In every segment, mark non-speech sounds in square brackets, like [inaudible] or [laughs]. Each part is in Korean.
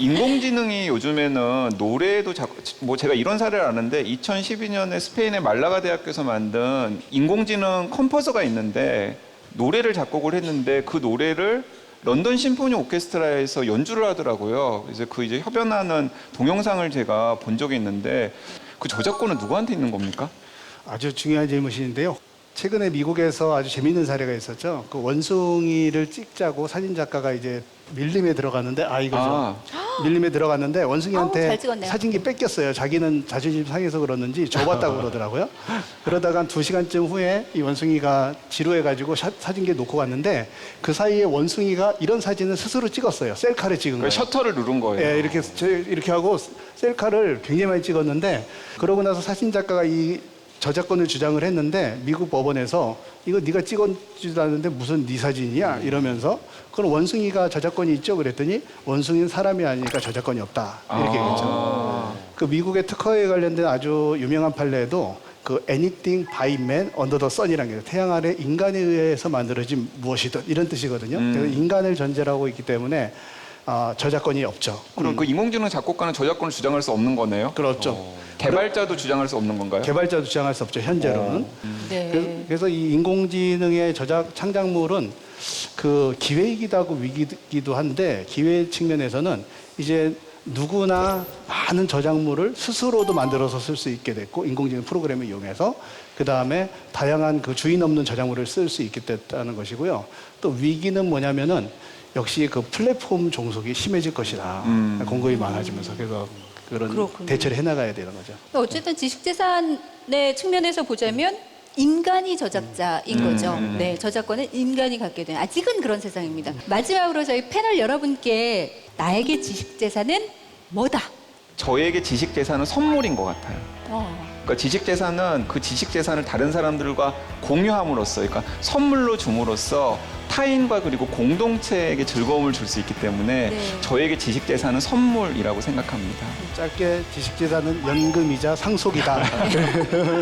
인공지능이 요즘에는 노래도 자꾸 뭐 제가 이런 사례를 아는데 2012년에 스페인의 말라가 대학교에서 만든 인공지능 컴포저가 있는데 노래를 작곡을 했는데 그 노래를 런던 심포니 오케스트라에서 연주를 하더라고요. 그래서 그 이제 협연하는 동영상을 제가 본 적이 있는데 그 저작권은 누구한테 있는 겁니까? 아주 중요한 질문인데요. 최근에 미국에서 아주 재미있는 사례가 있었죠. 그 원숭이를 찍자고 사진 작가가 이제 밀림에 들어갔는데 아 이거죠. 아. 밀림에 들어갔는데 아우, 원숭이한테 잘 찍었네요. 사진기 뺏겼어요. 자기는 자존심 상해서 그러는지 줘봤다고 그러더라고요. 그러다가 한두 시간쯤 후에 이 원숭이가 지루해가지고 샷- 사진기에 놓고 갔는데 그 사이에 원숭이가 이런 사진을 스스로 찍었어요. 셀카를 찍은 그 거예요. 셔터를 누른 거예요. 예, 이렇게 저- 이렇게 하고 셀카를 굉장히 많이 찍었는데 그러고 나서 사진 작가가 이 저작권을 주장을 했는데 미국 법원에서 이거 네가 찍었지도 않는데 무슨 네 사진이야 이러면서 그럼 원숭이가 저작권이 있죠 그랬더니 원숭이는 사람이 아니니까 저작권이 없다 이렇게 얘기했죠. 아. 그 미국의 특허에 관련된 아주 유명한 판례도 그 anything by man under the sun이라는 게 태양 아래 인간에 의해서 만들어진 무엇이든 이런 뜻이거든요. 음. 그래서 인간을 전제로 하고 있기 때문에 아, 저작권이 없죠. 그럼 그 인공지능 작곡가는 저작권을 주장할 수 없는 거네요? 그렇죠. 개발자도 주장할 수 없는 건가요? 개발자도 주장할 수 없죠 현재로는. 네. 그래서, 그래서 이 인공지능의 저작 창작물은 그 기회이기도 하고 위기이기도 한데 기회 측면에서는 이제 누구나 많은 저작물을 스스로도 만들어서 쓸 수 있게 됐고 인공지능 프로그램을 이용해서 그 다음에 다양한 그 주인 없는 저작물을 쓸 수 있게 됐다는 것이고요. 또 위기는 뭐냐면은 역시 그 플랫폼 종속이 심해질 것이다. 음. 공급이 많아지면서 그래서 그런 그렇군요. 대처를 해나가야 되는 거죠. 어쨌든 지식재산의 측면에서 보자면 인간이 저작자인 음, 거죠. 음. 네, 저작권은 인간이 갖게 되는 아직은 그런 세상입니다. 마지막으로 저희 패널 여러분께 나에게 지식재산은 뭐다? 저에게 지식 재산은 선물인 것 같아요. 어. 그러니까 지식 재산은 그 지식 재산을 다른 사람들과 공유함으로써, 그러니까 선물로 줌으로써 타인과 그리고 공동체에게 즐거움을 줄 수 있기 때문에 네. 저에게 지식 재산은 선물이라고 생각합니다. 짧게 지식재산은 연금이자 상속이다.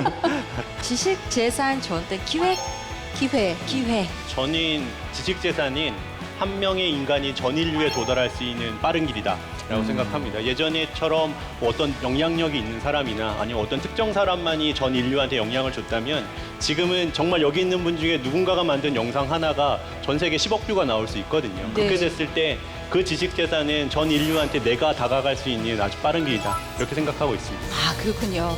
[laughs] 지식 재산 저한테 기획 기회, 기회. 전인 지식 재산인 한 명의 인간이 전 인류에 도달할 수 있는 빠른 길이다 라고 음. 생각합니다. 예전에처럼 뭐 어떤 영향력이 있는 사람이나 아니면 어떤 특정 사람만이 전 인류한테 영향을 줬다면 지금은 정말 여기 있는 분 중에 누군가가 만든 영상 하나가 전 세계 10억 뷰가 나올 수 있거든요. 네. 그렇게 됐을 때 그 지식 재산은 전 인류한테 내가 다가갈 수 있는 아주 빠른 길이다 이렇게 생각하고 있습니다. 아, 그렇군요.